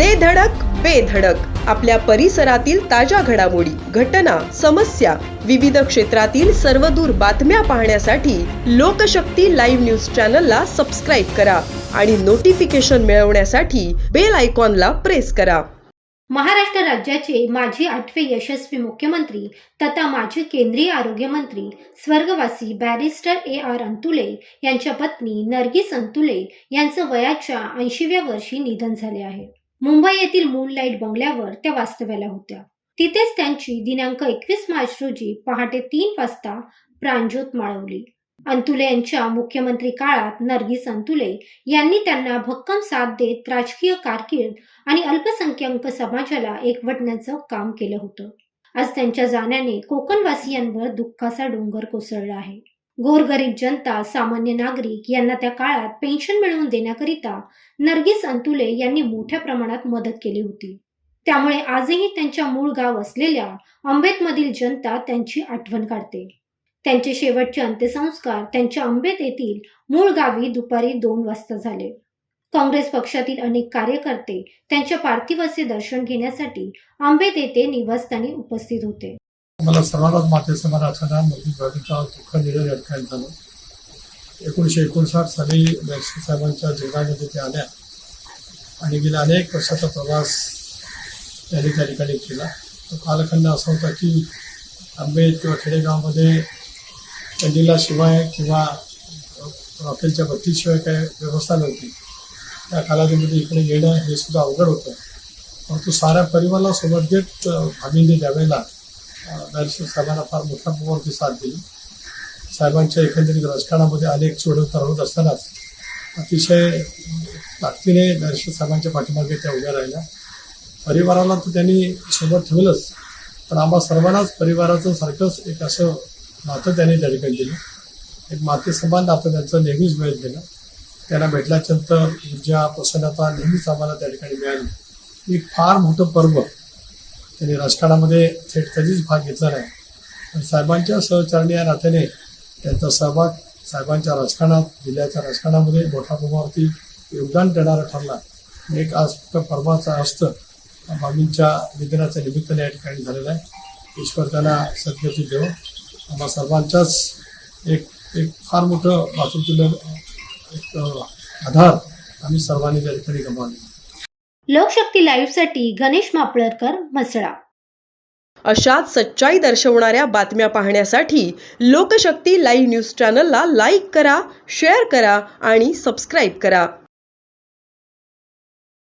दे धडक बेधडक आपल्या परिसरातील ताज्या घडामोडी घटना समस्या विविध क्षेत्रातील सर्वदूर बातम्या पाहण्यासाठी लोकशक्ती लाईव्ह न्यूज चॅनलला सबस्क्राईब करा आणि नोटिफिकेशन मिळवण्यासाठी बेल आयकॉनला प्रेस करा. महाराष्ट्र राज्याचे माजी आठवे यशस्वी मुख्यमंत्री तथा माजी केंद्रीय आरोग्यमंत्री स्वर्गवासी बॅरिस्टर ए आर अंतुले यांच्या पत्नी नर्गिस अंतुले यांचं वयाच्या ऐंशीव्या वर्षी निधन झाले आहे. मुंबई येथील मूनलाईट बंगल्यावर त्या वास्तव्याला होत्या. तिथेच त्यांची दिनांक एकवीस मार्च रोजी पहाटे तीन वाजता प्राणज्योत माळवली. अंतुले यांच्या मुख्यमंत्री काळात नर्गिस अंतुले यांनी त्यांना भक्कम साथ देत राजकीय कारकीर्द आणि अल्पसंख्याक समाजाला एकवटण्याचं काम केलं होतं. आज त्यांच्या जाण्याने कोकणवासियांवर दुःखाचा डोंगर कोसळला आहे. गोरगरीब जनता सामान्य नागरिक यांना त्या काळात पेन्शन मिळवून देण्याकरिता नर्गिस अंतुले यांनी मोठ्या प्रमाणात मदत केली होती. त्यामुळे आजही त्यांच्या मूळ गाव असलेल्या अंबेतमधील जनता त्यांची आठवण काढते. त्यांचे शेवटचे अंत्यसंस्कार त्यांच्या अंबेत येथील मूळ गावी दुपारी दोन वाजता झाले. काँग्रेस पक्षातील अनेक कार्यकर्ते त्यांच्या पार्थिवाचे दर्शन घेण्यासाठी आंबेत येथे निवासस्थानी उपस्थित होते. मला सर्वांनाच मातेचं मराठा मोदी बाबीचा दुःख निरोध अटकायला झालं एकोणीसशे एकोणसाठ साली बॅक्सी साहेबांच्या जीवनामध्ये ते आल्या. आणि गेल्या अनेक वर्षाचा प्रवास त्यांनी त्या ठिकाणी केला. तो कालखंड असा होता की आंबे किंवा खेडेगावामध्ये कंदिला शिवाय किंवा रॉकेलच्या बत्तीशिवाय काही व्यवस्था नव्हती. त्या कालावधीमध्ये इकडे येणं हे सुद्धा अवघड होतं. परंतु साऱ्या परिवाराला सोबत घेत भामींनी द्यावेला दर्शन साहेबांना फार मोठ्या प्रमाणावरती साथ दिली. साहेबांच्या एकंदरीत राजकारणामध्ये अनेक चढउतार होत असतानाच अतिशय ताकदीने दर्शन साहेबांच्या पाठीमागे त्या उभ्या राहिल्या. परिवाराला तर त्यांनी सोबत ठेवलंच पण आम्हा सर्वांनाच परिवाराचं सारखंच एक असं नातं त्यांनी त्या ठिकाणी दिलं. एक मातेसमान नातं त्यांचं नेहमीच मिळत गेलं. त्यांना भेटल्याच्यानंतर ऊर्जा प्रसन्नता नेहमीच आम्हाला त्या ठिकाणी मिळाली. एक फार मोठं पर्व त्यांनी राजकारणामध्ये थेट कधीच भाग घेतला नाही. पण साहेबांच्या सहचारणी या नात्याने त्यांचा सहभाग साहेबांच्या राजकारणात जिल्ह्याच्या राजकारणामध्ये मोठ्या प्रमाणावरती योगदान देणारा ठरला. एक आज फक्त पर्वाचा असतं बाबींच्या निधनाच्या निमित्ताने या ठिकाणी झालेला आहे. ईश्वर त्यांना सद्गती देव. आम्हा सर्वांच्याच एक एक फार मोठं वाचून एक आधार आम्ही सर्वांनी त्या ठिकाणी गमावले लोकशक्ती लाईव्हसाठी गणेश मापळकर म्हसळा. अशाच सच्चाई दर्शवणाऱ्या बातम्या पाहण्यासाठी लोकशक्ती लाईव्ह न्यूज चॅनलला लाईक करा शेअर करा आणि सबस्क्राईब करा.